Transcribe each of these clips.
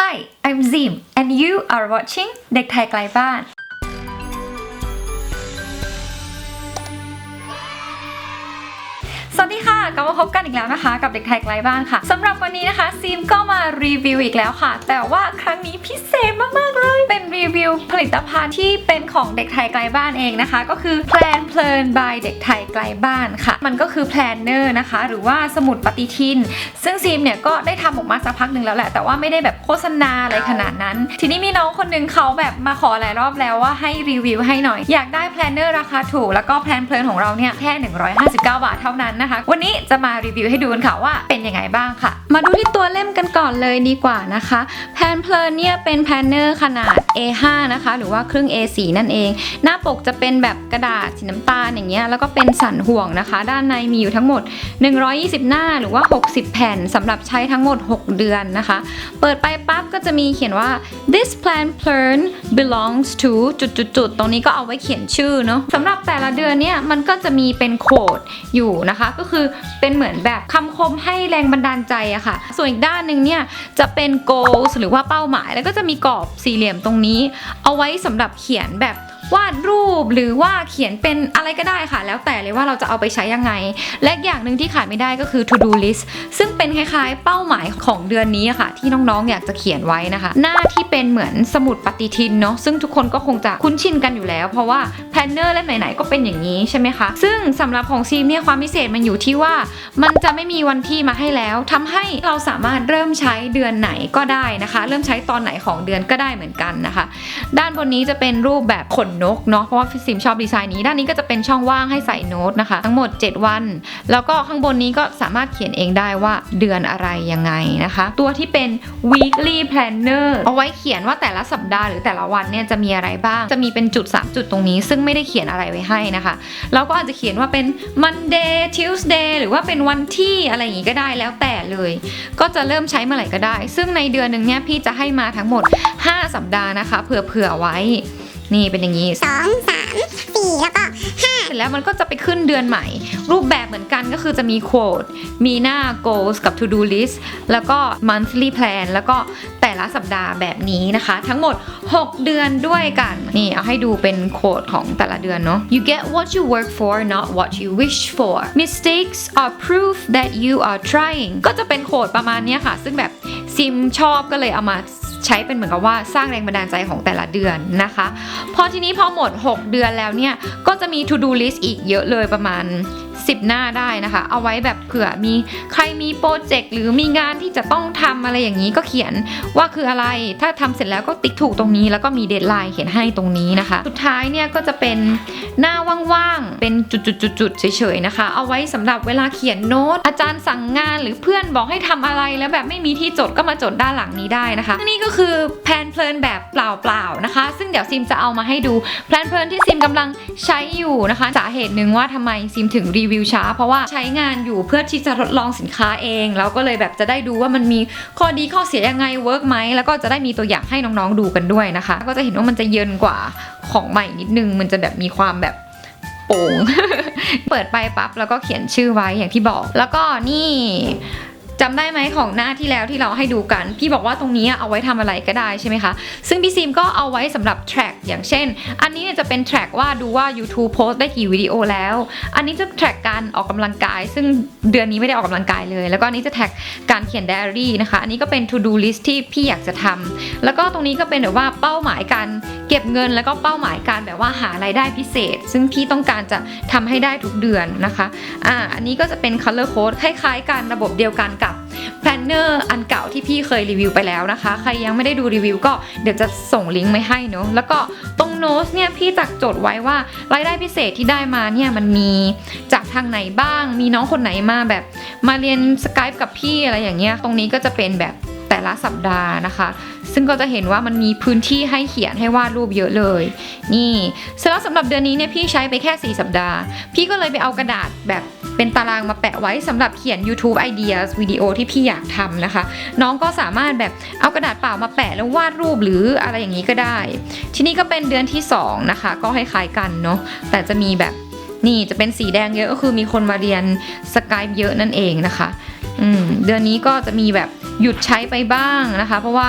Hi I'm Zim and you are watching เด็กไทยไกลบ้านสวัสดีค่ะกลับมาพบกันอีกแล้วนะคะ กับเด็กไทยไกลบ้านค่ะสำหรับวันนี้นะคะซีมก็มารีวิวอีกแล้วค่ะ แต่ว่าครั้งนี้พิเศษมากๆเลย รีวิวผลิตภัณฑ์ที่เป็นของเด็กไทยไกลบ้านเองนะคะ ก็คือแพลนเพลิน by เด็กไทยไกลบ้านค่ะ มันก็คือแพลนเนอร์นะคะ หรือว่าสมุดปฏิทิน ซึ่งซีมเนี่ยก็ได้ทำออกมาสักพักหนึ่งแล้วแหละ แต่ว่าไม่ได้แบบโฆษณาอะไรขนาดนั้น ทีนี้มีน้องคนหนึงเขาแบบมาขอหลายรอบแล้วว่าให้รีวิวให้หน่อย อยากได้แพลนเนอร์ราคาถูก แล้วก็แพลนเพลินของเราเนี่ยแค่ 159 บาทเท่านั้นนะคะ วันนี้จะมารีวิวให้ดูกันค่ะว่าเป็นยังไงบ้างค่ะ มาดูที่ตัวเล่มกันก่อนเลยดีกว่านะคะ แพลนเพลินเนี่ยเป็นแพลนเนอร์ขนาด A A5 นะคะ หรือว่าครึ่ง A4 นั่นเอง หน้าปกจะเป็นแบบกระดาษสีน้ำตาลอย่างเงี้ยแล้วก็เป็นสันห่วงนะคะ ด้านในมีอยู่ทั้งหมด 120 หน้าหรือว่า 60 แผ่นสำหรับใช้ทั้งหมด 6 เดือนนะคะ เปิดไปปั๊บก็จะมีเขียนว่า this plan plan belongs to จุดๆตรงนี้ก็เอาไว้เขียนชื่อเนาะสำหรับแต่ละเดือนเนี่ยมันก็จะมีเป็นโค้ดอยู่นะคะ ก็คือเป็นเหมือนแบบคำคมให้แรงบันดาลใจอะค่ะ ส่วนอีกด้านหนึ่งเนี่ยจะเป็น goals หรือว่าเป้าหมาย แล้วก็จะมีกรอบสี่เหลี่ยมตรงนี้เอาไว้สำหรับเขียนแบบ วาดรูปหรือว่าเขียนเป็นอะไรก็ได้ค่ะ แล้วแต่เลยว่าเราจะเอาไปใช้ยังไง และอย่างหนึ่งที่ขาดไม่ได้ก็คือ to do list ซึ่งเป็นคล้ายๆ เป้าหมายของเดือนนี้ค่ะ ที่น้องๆอยากจะเขียนไว้นะคะ หน้าที่เป็นเหมือนสมุดปฏิทินเนาะซึ่งทุกคนก็คงจะคุ้นชินกันอยู่แล้ว เพราะว่าแพลนเนอร์และไหนๆก็เป็นอย่างนี้ใช่ไหมคะซึ่งสำหรับของซีมเนี่ยความพิเศษมันอยู่ที่ว่ามันจะไม่มีวันที่มาให้แล้วทำให้เราสามารถเริ่มใช้เดือนไหนก็ได้นะคะ เริ่มใช้ตอนไหนของเดือนก็ได้เหมือนกันนะคะ ด้านบนนี้จะเป็นรูปแบบขนนกเนาะเพราะว่าซิมชอบดีไซน์นี้ ด้านนี้ก็จะเป็นช่องว่างให้ใส่โน้ตนะคะ ทั้งหมด 7 วัน แล้วก็ข้างบนนี้ก็สามารถเขียนเองได้ว่าเดือนอะไรยังไงนะคะ ตัวที่เป็น weekly planner เอาไว้เขียนว่าแต่ละสัปดาห์หรือแต่ละวันเนี่ยจะมีอะไรบ้าง จะมีเป็นจุด 3 จุดตรงนี้ ซึ่งไม่ได้เขียนอะไรไว้ให้นะคะแล้วก็อาจจะเขียนว่าเป็น Monday Tuesday หรือว่าเป็นวันที่อะไรอย่างงี้ก็ได้แล้วแต่เลย ก็จะเริ่มใช้เมื่อไหร่ก็ได้ ซึ่งในเดือนหนึ่งเนี่ยพี่จะให้มาทั้งหมด 5 สัปดาห์นะคะเผื่อๆไว้ นี่เป็นอย่างนี้สองสามสี่แล้วก็เสร็จแล้วมันก็จะไปขึ้นเดือนใหม่ รูปแบบเหมือนกันก็คือจะมี quote มีหน้า goals กับ to do list แล้วก็ monthly plan แล้วก็แต่ละสัปดาห์แบบนี้นะคะ ทั้งหมด 6 เดือนด้วยกันนี่เอาให้ดูเป็น quote ของแต่ละเดือนเนาะ you get what you work for not what you wish for mistakes are proof that you are trying ก็จะเป็นโค้ดประมาณเนี้ยค่ะ ซึ่งแบบซิมชอบก็เลยเอามา ใช้เป็นเหมือนกับว่าสร้างแรงบันดาลใจของแต่ละเดือนนะคะ พอทีนี้พอหมด 6 เดือนแล้วเนี่ยก็จะมี to do list อีกเยอะเลยประมาณ 10 หน้าได้นะคะ เอาไว้แบบเผื่อมีใครมีโปรเจกต์หรือมีงานที่จะต้องทำอะไรอย่างนี้ก็เขียนว่าคืออะไร ถ้าทำเสร็จแล้วก็ติ๊กถูกตรงนี้ แล้วก็มีเดทไลน์เขียนให้ตรงนี้นะคะ สุดท้ายเนี่ยก็จะเป็นหน้าว่างๆ เป็นจุดๆๆเฉยๆนะคะ เอาไว้สำหรับเวลาเขียนโน้ต อาจารย์สั่งงานหรือเพื่อนบอกให้ทำอะไรแล้วแบบไม่มีที่จดก็มาจดด้านหลังนี้ได้นะคะนี่ก็คือแพนเพลินแบบเปล่าๆนะคะ ซึ่งเดี๋ยวซิมจะเอามาให้ดูแพนเพลินที่ซิมกำลังใช้อยู่นะคะสาเหตุหนึ่งว่าทำไมซิมถึงรีวิวช้า เพราะว่าใช้งานอยู่เพื่อที่จะทดลองสินค้าเองแล้วก็เลยแบบจะได้ดูว่ามันมีข้อดีข้อเสียยังไงเวิร์กไหมแล้วก็จะได้มีตัวอย่างให้น้องๆดูกันด้วยนะคะ ก็จะเห็นว่ามันจะเยินกว่าของใหม่นิดนึง มันจะแบบมีความแบบโป่ง เปิดไปปั๊บแล้วก็เขียนชื่อไว้อย่างที่บอก แล้วก็นี่ จำได้ไหมของหน้าที่แล้วที่เราให้ดูกัน พี่บอกว่าตรงนี้เอาไว้ทำอะไรก็ได้ใช่ไหมคะ ซึ่งพี่ซีมก็เอาไว้สำหรับ track อย่างเช่น อันนี้จะเป็น track ว่าดูว่า YouTube โพสต์ได้กี่วิดีโอแล้ว อันนี้จะ track การออกกำลังกาย ซึ่งเดือนนี้ไม่ได้ออกกำลังกายเลย แล้วก็อันนี้จะ track การเขียน diary นะคะ อันนี้ก็เป็น to do list ที่พี่อยากจะทำแล้วก็ตรงนี้ก็เป็นแบบว่าเป้าหมายการเก็บเงิน แล้วก็เป้าหมายการแบบว่าหารายได้พิเศษ ซึ่งพี่ต้องการจะทำให้ได้ทุกเดือนนะคะ อ่า อันนี้ก็จะเป็น color code คล้ายๆกันระบบเดียวกันกับ แพลนเนอร์อันเก่าที่พี่เคยรีวิวไปแล้วนะคะ ใครยังไม่ได้ดูรีวิวก็เดี๋ยวจะส่งลิงก์ไว้ให้เนอะแล้วก็ตรงโน้ตเนี่ยพี่จักจดไว้ว่ารายได้พิเศษที่ได้มาเนี่ยมันมีจากทางไหนบ้าง มีน้องคนไหนมาแบบมาเรียนสกายกับพี่อะไรอย่างเงี้ยตรงนี้ก็จะเป็นแบบแต่ละสัปดาห์นะคะ ซึ่งก็จะเห็นว่ามันมีพื้นที่ให้เขียนให้วาดรูปเยอะเลย นี่เสร็จแล้วสำหรับเดือนนี้เนี่ยพี่ใช้ไปแค่ 4 สัปดาห์ พี่ก็เลยไปเอากระดาษแบบ เป็นตารางมาแปะไว้สำหรับเขียน YouTube ideas วิดีโอที่พี่อยากทำนะคะ น้องก็สามารถแบบเอากระดาษเปล่ามาแปะแล้ววาดรูปหรืออะไรอย่างนี้ก็ได้ ทีนี้ก็เป็นเดือนที่ 2 นะคะ ก็คล้ายๆกันเนาะแต่จะมีแบบนี่จะเป็นสีแดงเยอะก็คือมีคนมาเรียนสกายเยอะนั่นเองนะคะเดือนนี้ก็จะมีแบบหยุดใช้ไปบ้างนะคะ เพราะว่า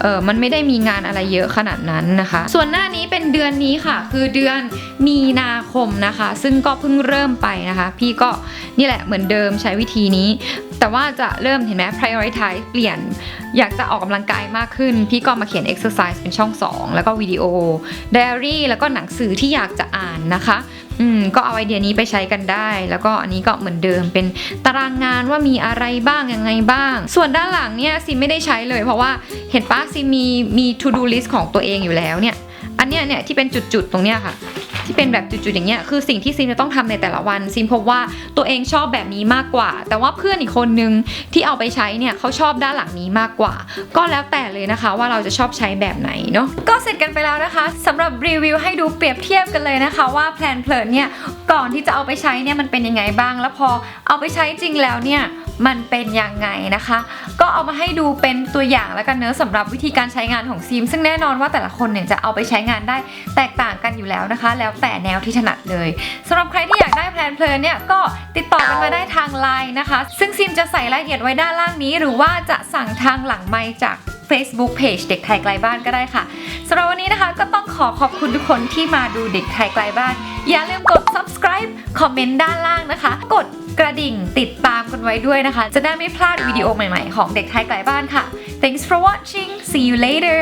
เออมันไม่ได้มีงานอะไรเยอะขนาดนั้นนะคะ ส่วนหน้านี้เป็นเดือนนี้ค่ะ คือเดือนมีนาคมนะคะ ซึ่งก็เพิ่งเริ่มไปนะคะ พี่ก็นี่แหละเหมือนเดิมใช้วิธีนี้ แต่ว่าจะเริ่มเห็นไหม prioritize เปลี่ยนอยากจะออกกำลังกายมากขึ้น พี่ก็มาเขียน exercise เป็นช่อง 2 แล้วก็วิดีโอ diary แล้วก็หนังสือที่อยากจะอ่านนะคะ อืมก็เอาไอเดียนี้ไปใช้กันได้ แล้วก็อันนี้ก็เหมือนเดิมเป็นตารางงานว่ามีอะไรบ้างยังไงบ้าง ส่วนด้านหลังเนี่ยซิไม่ได้ใช้เลย เพราะว่าเห็นป้าซิมมีมี to do list ของตัวเองอยู่แล้วเนี่ย อันเนี้ยเนี่ยที่เป็นจุดๆตรงเนี้ยค่ะ ที่เป็นแบบจุดๆอย่างเงี้ยคือสิ่งที่ซิมจะต้องทำในแต่ละวันซิมพบว่าตัวเองชอบแบบนี้มากกว่า แต่ว่าเพื่อนอีกคนนึงที่เอาไปใช้เนี่ยเขาชอบด้านหลังนี้มากกว่า ก็แล้วแต่เลยนะคะว่าเราจะชอบใช้แบบไหนเนาะก็เสร็จกันไปแล้วนะคะสำหรับรีวิวให้ดูเปรียบเทียบกันเลยนะคะว่าแพลนเพลินเนี่ยก่อนที่จะเอาไปใช้เนี่ยมันเป็นยังไงบ้าง แล้วพอเอาไปใช้จริงแล้วเนี่ยมันเป็นยังไงนะคะ ก็เอามาให้ดูเป็นตัวอย่างแล้วกันเนื้อสำหรับวิธีการใช้งานของซิม ซึ่งแน่นอนว่าแต่ละคนเนี่ยจะเอาไปใช้งานได้แตกต่างกันอยู่แล้วนะคะ แล้วแต่แนวที่ถนัดเลยสำหรับใครที่อยากได้แพลนเพลินเนี่ยก็ติดต่อกันมาได้ทางไลน์นะคะ ซึ่งซิมจะใส่รายละเอียดไว้ด้านล่างนี้ หรือว่าจะสั่งทางหลังไมจาก Facebook Page เด็กไทยไกลบ้านก็ได้ค่ะสำหรับวันนี้นะคะก็ต้องขอขอบคุณทุกคนที่มาดูเด็กไทยไกลบ้าน อย่าลืมกด subscribe คอมเมนต์ด้านล่างนะคะ กดกระดิ่งติดตามกันไว้ด้วยนะคะ จะได้ไม่พลาดวิดีโอใหม่ๆ ของเด็กไทยไกลบ้านค่ะ thanks for watching see you later